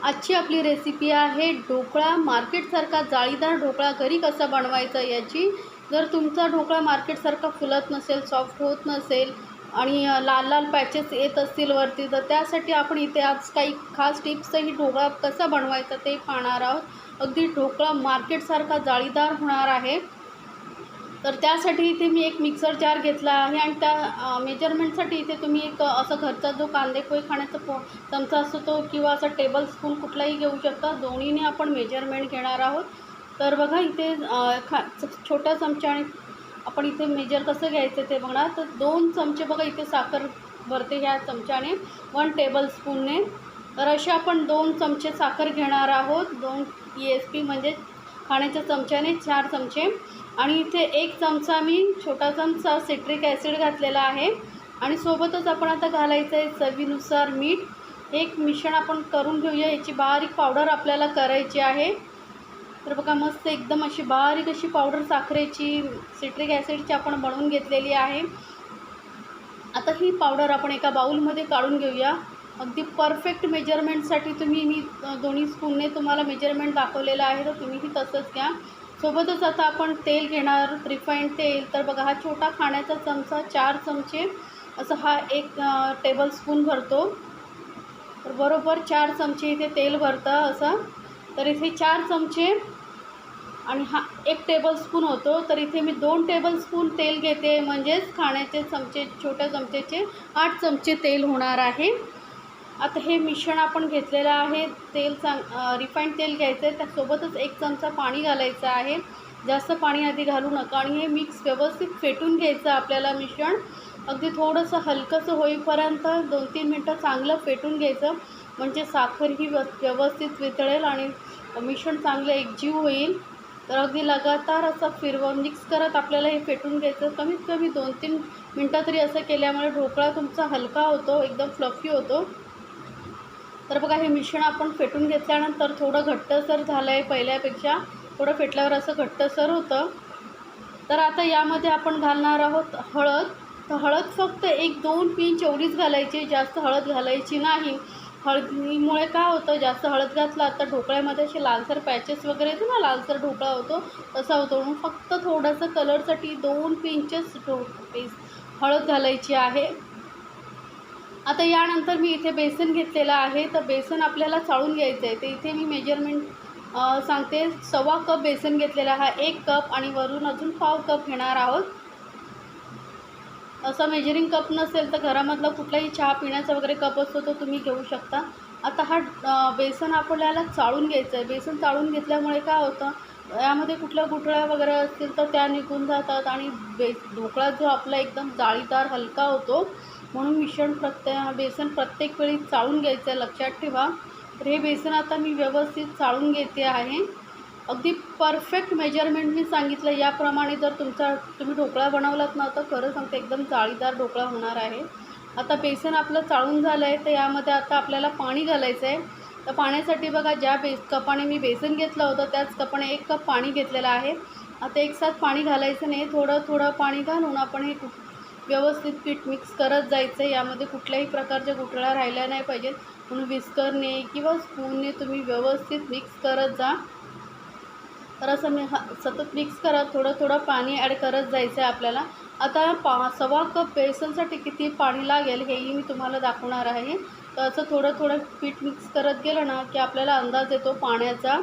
आजची आपली रेसिपी आहे. ढोकळा मार्केटसारखा जाळीदार ढोकळा घरी कसा बनवायचा याची जर तुमचा ढोकळा मार्केटसारखा फुलत नसेल सॉफ्ट होत नसेल आणि लाल लाल पॅचेस येत असतील वरती तर त्यासाठी आपण इथे आज काही खास टिप्सही ढोकळा कसा बनवायचा ते पाहणार आहोत. अगदी ढोकळा मार्केटसारखा जाळीदार होणार आहे. तर त्यासाठी इथे मी एक मिक्सर जार घेतला आहे आणि त्या मेजरमेंटसाठी इथे तुम्ही एक असं घरचा जो कांदेपोहे खाण्याचा पो चमचा असतो तो किंवा असा टेबल स्पून कुठलाही घेऊ शकता. दोन्हीने आपण मेजरमेंट घेणार आहोत. तर बघा इथे खा छोट्या चमच्याने आपण इथे मेजर कसं घ्यायचं ते बघा. तर दोन चमचे बघा इथे साखर भरते ह्या चमच्याने. वन टेबल स्पूनने तर असे आपण दोन चमचे साखर घेणार आहोत. दोन ई एस पी म्हणजे खाण्याच्या चमच्याने चार चमचे. आणि इथे एक चमचा मी छोटा चमचा सिट्रिक ॲसिड घातलेला आहे. आणि सोबतच आपण आता घालायचं आहे चवीनुसार मीठ. एक मिश्रण आपण करून घेऊया. याची बारीक पावडर आपल्याला करायची आहे. तर बघा मस्त एकदम अशी बारीक अशी पावडर साखरेची सिट्रिक ॲसिडची आपण बनवून घेतलेली आहे. आता ही पावडर आपण एका बाऊलमध्ये काढून घेऊया. अगदी परफेक्ट मेजरमेंटसाठी तुम्ही मी दोन्ही स्पूनने तुम्हाला मेजरमेंट दाखवलेलं आहे. तर तुम्हीही तसंच घ्या. सोबतच आता आपण तेल घेणार रिफाईंड तेल. तर बघा हा छोटा खाण्याचा चमचा चार चमचे. असं हा एक टेबलस्पून भरतो. तर बरोबर चार चमचे इथे तेल भरतं असं. तर इथे चार चमचे आणि हा एक टेबलस्पून होतो. तर इथे मी दोन टेबलस्पून तेल घेते. म्हणजेच खाण्याचे चमचे छोट्या चमचेचे आठ चमचे तेल होणार आहे. आता हे मिश्रण आपण घेतलेलं आहे तेल चांग रिफाईंड तेल घ्यायचं आहे त्यासोबतच एक चमचा पाणी घालायचं आहे. जास्त पाणी आधी घालू नका आणि हे मिक्स व्यवस्थित फेटून घ्यायचं आपल्याला मिश्रण. अगदी थोडंसं हलकंसं होईपर्यंत दोन तीन मिनटं चांगलं फेटून घ्यायचं. म्हणजे साखर ही व्यव व्यवस्थित वितळेल आणि मिश्रण चांगलं एकजीव होईल. तर अगदी लगातार असं फिरवून मिक्स करत आपल्याला हे फेटून घ्यायचं. कमीत कमी दोन तीन मिनटं तरी असं केल्यामुळे ढोकळा तुमचा हलका होतो एकदम फ्लफी होतो. तर बघा हे मिश्रण आपण फेटून घेतल्यानंतर थोडं घट्टसर झालं आहे पहिल्यापेक्षा. थोडं फेटल्यावर असं घट्टसर होतं. तर आता यामध्ये आपण घालणार आहोत हळद. तर हळद फक्त एक दोन पिंच एवढीच घालायची. जास्त हळद घालायची नाही. हळदीमुळे काय होतं जास्त हळद घातला तर ढोकळ्यामध्ये असे लालसर पॅचेस वगैरे येतो ना लालसर ढोकळा होतो तसा होतो. म्हणून फक्त थोडंसं कलरसाठी दोन पिंचेस ढो हळद घालायची आहे. आता यानंतर मी इथे बेसन घेतलेलं आहे. तर बेसन आपल्याला चाळून घ्यायचं आहे. तर इथे मी मेजरमेंट सांगते. सव्वा कप बेसन घेतलेला हा एक कप आणि वरून अजून पाव कप घेणार आहोत. असं मेजरिंग कप नसेल तर घरामधला कुठलाही चहा पिण्याचा वगैरे कप असतो तो तुम्ही घेऊ शकता. आता हा बेसन आपल्याला चाळून घ्यायचं आहे. बेसन चाळून घेतल्यामुळे काय होतं? यामध्ये कुठल्या गुठळ्या वगैरे असतील तर त्या निघून जातात आणि बे ढोकळा जो आपला एकदम जाळीदार हलका होतो म्हणून मिश्रण प्रत्यय बेसन प्रत्येक वेळी चाळून घ्यायचं आहे लक्षात ठेवा. तर हे बेसन आता मी व्यवस्थित चाळून घेते आहे. अगदी परफेक्ट मेजरमेंट मी सांगितलं. याप्रमाणे जर तुमचा तुम्ही ढोकळा बनवलात ना तर खरं सांगते एकदम जाळीदार ढोकळा होणार आहे. आता बेसन आपलं चाळून झालं आहे तर यामध्ये आता आपल्याला पाणी घालायचं आहे तर पाण्यासाठी बघा ज्या बेस कपाने मी बेसन घेतलं होतं त्याच कपाने एक कप पाणी घेतलेलं आहे. आता एक साथ पाणी घालायचं नाही. थोडं थोडं पाणी घालून आपण हे व्यवस्थित पीठ मिक्स करत जायचं आहे. यामध्ये कुठल्याही प्रकारच्या गुठळ्या राहिल्या नाही पाहिजेत. म्हणून विस्करने किंवा स्पूनने तुम्ही व्यवस्थित मिक्स करत जा. तर असं मी हा सतत मिक्स करा. थोडं थोडं पाणी ॲड करत जायचं आहे आपल्याला. आता पा सव्वा कप बेसनसाठी किती पाणी लागेल हेही मी तुम्हाला दाखवणार आहे. तर असं थोडं थोडं पीठ मिक्स करत गेलं ना की आपल्याला अंदाज येतो पाण्याचा.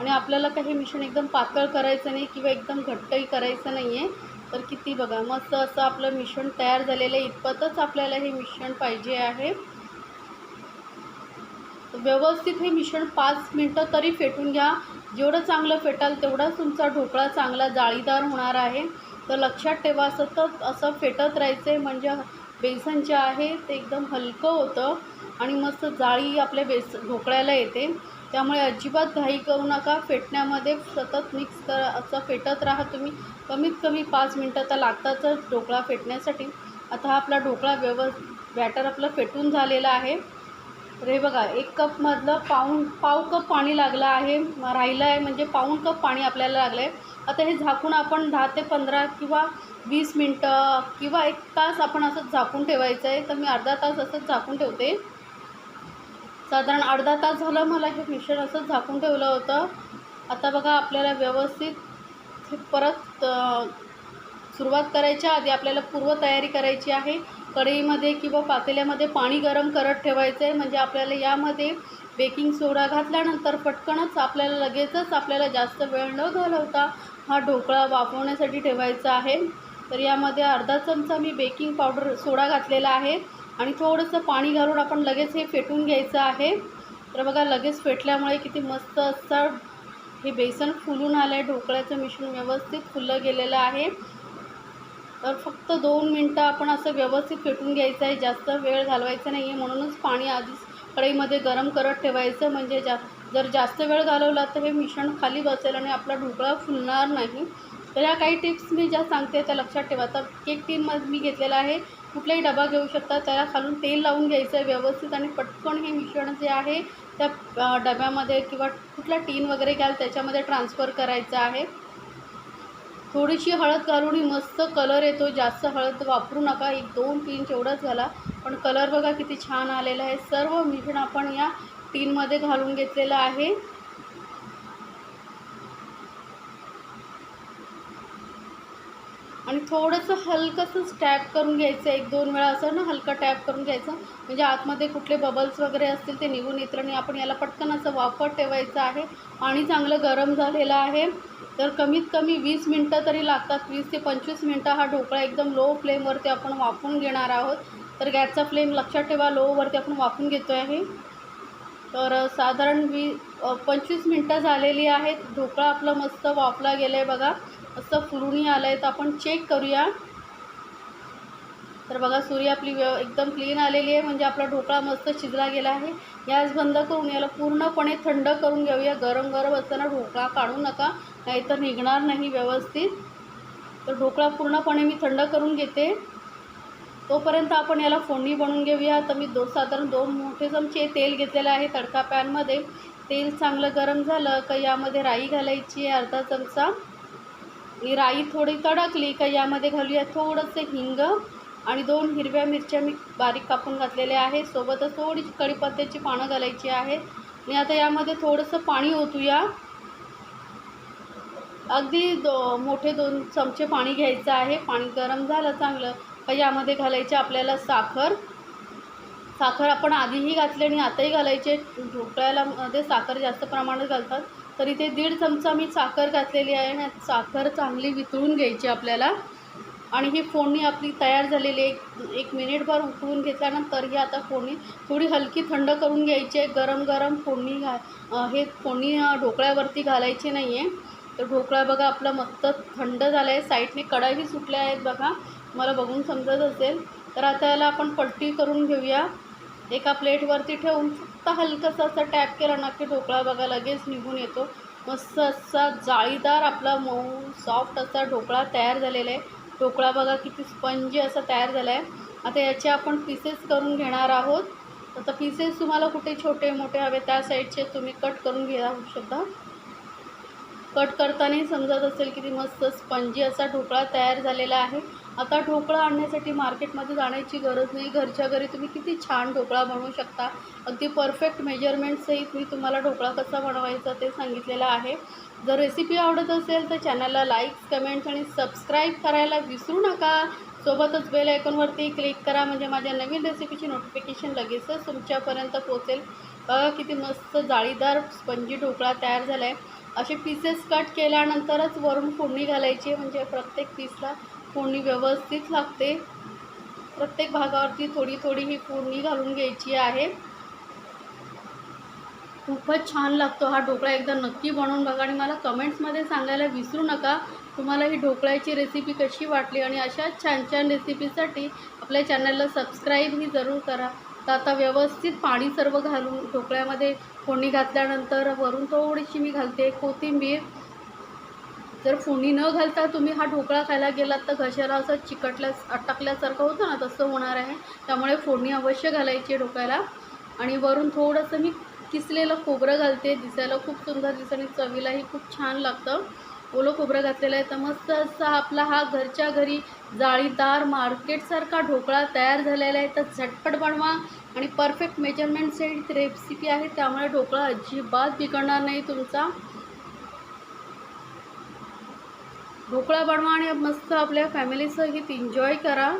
आणि आपल्याला काही मिश्रण एकदम पातळ करायचं नाही किंवा एकदम घट्टही करायचं नाही आहे तर किती बघा मस्त असं आपलं मिश्रण तयार झालेलं आहे. इतपतच आपल्याला हे मिश्रण पाहिजे आहे. व्यवस्थित हे मिश्रण पाच मिनटं तरी फेटून घ्या. जेवढं चांगलं फेटाल तेवढाच तुमचा ढोकळा चांगला जाळीदार होणार आहे. तर लक्षात ठेवा सतत असं फेटत राहायचं म्हणजे बेसन जे आहे ते एकदम हलकं होतं आणि मस्त जाळी आपल्या बेस ढोकळ्याला येते. त्यामुळे अजिबात घाई करू नका. फेटण्यामध्ये सतत मिक्स कर. असं फेटत राहा तुम्ही. कमीत कमी पाच मिनटं तर लागतातच ढोकळा फेटण्यासाठी. आता हा आपला ढोकळा व्यव बॅटर आपलं फेटून झालेला आहे. रे बघा एक कपमधलं पाऊण पाव कप पाणी लागलं आहे. राहिलं आहे म्हणजे पाऊण कप पाणी आपल्याला लागलं आहे आता हे झाकून आपण दहा ते पंधरा किंवा वीस मिनटं किंवा एक तास आपण असंच झाकून ठेवायचं आहे तर मी अर्धा तास असंच झाकून ठेवते. साधारण अर्धा तास झालं मला हे मिश्रण असं झाकून ठेवलं होतं. आता बघा आपल्याला व्यवस्थित परत सुरुवात करायच्या आधी आपल्याला पूर्वतयारी करायची आहे. कढईमध्ये किंवा पातेल्यामध्ये पाणी गरम करत ठेवायचं आहे. म्हणजे आपल्याला यामध्ये बेकिंग सोडा घातल्यानंतर पटकनच आपल्याला लगेचच आपल्याला जास्त वेळ न घालवता हा ढोकळा वाफवण्यासाठी ठेवायचा आहे. तर यामध्ये अर्धा चमचा मी बेकिंग पावडर सोडा घातलेला आहे. आणि थोडंसं पाणी घालून आपण लगेच हे फेटून घ्यायचं आहे. तर बघा लगेच फेटल्यामुळे किती मस्त असं हे बेसन फुलून आलं आहे ढोकळ्याचं मिश्रण व्यवस्थित फुललं गेलेलं आहे. तर फक्त दोन मिनटं आपण असं व्यवस्थित फेटून घ्यायचं आहे. जास्त वेळ घालवायचा नाही आहे म्हणूनच पाणी आधीच कढईमध्ये गरम करत ठेवायचं. म्हणजे जा जर जास्त वेळ घालवला तर हे मिश्रण खाली बसेल आणि आपला ढोकळा फुलणार नाही. तर या काही टिप्स मी ज्या सांगते त्या लक्षात ठेवा. तर केक टीनमध्ये मी घेतलेला आहे. कुठलाही डबा घेऊ शकता त्याला खालून तेल लावून घ्यायचं आहे व्यवस्थित आणि पटकन हे मिश्रण जे आहे त्या डब्यामध्ये किंवा कुठला टीन वगैरे घ्याल त्याच्यामध्ये ट्रान्सफर करायचं आहे. थोडीशी हळद घालून ही मस्त कलर येतो जास्त हळद वापरू नका एक दोन तीन एवढंच घाला. पण कलर बघा किती छान आलेला आहे. सर्व मिश्रण आपण या टीनमध्ये घालून घेतलेलं आहे. आणि थोडंसं हलकंसं टॅप करून घ्यायचं. एक दोन वेळा असं ना हलकं टॅप करून घ्यायचं. म्हणजे आतमध्ये कुठले बबल्स वगैरे असतील ते निघून येतं आणि आपण याला पटकन असं वाफत ठेवायचं आहे. पाणी चांगलं गरम झालेलं आहे. तर कमीत कमी वीस मिनटं तरी लागतात. वीस ते पंचवीस मिनटं हा ढोकळा एकदम लो फ्लेमवरती आपण वाफून घेणार आहोत. तर गॅसचा फ्लेम लक्षात ठेवा लोवरती आपण वाफून घेतो आहे. तर साधारण वी पंचवीस मिनटं झालेली आहेत. ढोकळा आपला मस्त वाफला गेला आहे बघा. असं फुलूनही आलं आहे तर आपण चेक करूया. तर बघा सुरी आपली व्यव एकदम क्लीन आलेली आहे. म्हणजे आपला ढोकळा मस्त शिजला गेला आहे. गॅस बंद करून याला पूर्णपणे थंड करून घेऊया. गरम गरम असताना ढोकळा काढू नका. नाहीतर निघणार नाही व्यवस्थित. तर ढोकळा पूर्णपणे मी थंड करून घेते. तोपर्यंत आपण याला फोडणी बनवून घेऊया. तर मी दो साधारण दोन मोठे चमचे तेल घेतलेलं आहे तडका पॅनमध्ये. तेल चांगलं गरम झालं का यामध्ये राई घालायची आहे अर्धा चमचा. ही राई थोडी तडकली का यामध्ये घालूया थोडंसं हिंग आणि दोन हिरव्या मिरच्या मी बारीक कापून घातलेल्या आहे सोबतच थोडीशी कढीपत्त्याची पानं घालायची आहे आणि आता यामध्ये थोडंसं पाणी ओतूया. अगदी दो मोठे दोन चमचे पाणी घ्यायचं आहे. पाणी गरम झालं चांगलं का यामध्ये घालायचे आपल्याला साखर. साखर आपण आधीही घातली आणि आताही घालायचे. ढोकळ्याला मध्ये साखर जास्त प्रमाणात घालतात. तर इथे दीड चमचा मी साखर घातलेली आहे आणि साखर चांगली वितळून घ्यायची आपल्याला. आणि ही फोडणी आपली तयार झालेली आहे. एक मिनिटभर उकळून घेतल्यानंतर ही आता फोडणी थोडी हलकी थंड करून घ्यायची आहे. गरम गरम फोडणी घा हे फोडणी ढोकळ्यावरती घालायची नाही आहे. तर ढोकळा बघा आपला मस्त थंड झाला आहे साईडने कडाही सुटल्या आहेत बघा. मला बघून समजत असेल. तर आता याला आपण पलटी करून घेऊया. एका प्लेटवरती ठेवून फक्त हलकंसं असं टॅप केला ना की ढोकळा बघा लगेच निघून येतो. मस्त असा जाळीदार आपला मऊ सॉफ्ट असा ढोकळा तयार झालेला आहे. ढोकळा बघा किती स्पंजी असा तयार झाला आहे आता याचे आपण पीसेस करून घेणार आहोत. आता पीसेस तुम्हाला कुठे छोटे मोठे हवे त्या साईडचे तुम्ही कट करून घ्या शकता. कट करतानाही समजत असेल किती मस्त स्पंजी असा ढोकळा तयार झालेला आहे. आता ढोकळा आणण्यासाठी मार्केटमध्ये जाण्याची गरज नाही. घरच्या घरी तुम्ही किती छान ढोकळा बनवू शकता. अगदी परफेक्ट मेजरमेंटसहित मी तुम्हाला ढोकळा कसा बनवायचा ते सांगितलेलं आहे. जर रेसिपी आवडत असेल तर चॅनलला लाईक्स कमेंट्स आणि सबस्क्राईब करायला विसरू नका. सोबतच बेल आयकॉनवरती क्लिक करा. म्हणजे माझ्या नवीन रेसिपीची नोटिफिकेशन लगेचच तुमच्यापर्यंत पोहोचेल. किती मस्त जाळीदार स्पंजी ढोकळा तयार झाला आहे असे पीसेस कट केल्यानंतरच वरून फोडणी घालायची. म्हणजे प्रत्येक पीसला फोडणी व्यवस्थित लागते. प्रत्येक भागावरती थोडी थोडी ही फोडणी घालून घ्यायची आहे. खूपच छान लागतो हा ढोकळा एकदा नक्की बनवून बघा आणि मला कमेंट्समध्ये सांगायला विसरू नका. तुम्हाला ही ढोकळ्याची रेसिपी कशी वाटली आणि अशाच छान छान रेसिपीसाठी आपल्या चॅनलला सबस्क्राईबही जरूर करा. तर आता व्यवस्थित पाणी सर्व घालून ढोकळ्यामध्ये फोडणी घातल्यानंतर वरून थोडीशी मी घालते कोथिंबीर. जर फोडणी न घालता तुम्ही हा ढोकळा खायला गेलात तर घशाला असं चिकटल्या अटकल्यासारखं होतं ना तसं होणार आहे. त्यामुळे फोडणी अवश्य घालायची आहे ढोकळ्याला आणि वरून थोडंसं मी किसलेलं खोबरं घालते. दिसायला खूप सुंदर दिसतं आणि चवीलाही खूप छान लागतं. ओलं खोबरं घातलेलं आहे तर मस्त असा आपला हा घरच्या घरी जाळीदार मार्केटसारखा ढोकळा तयार झालेला आहे. तर झटपट बनवा आणि परफेक्ट मेजरमेंट सेट रेसिपी आहे. त्यामुळे ढोकळा अजिबात बिघडणार नाही तुमचा. ढोकळा बनवा आणि मस्त आपल्या फॅमिलीसहित एन्जॉय करा.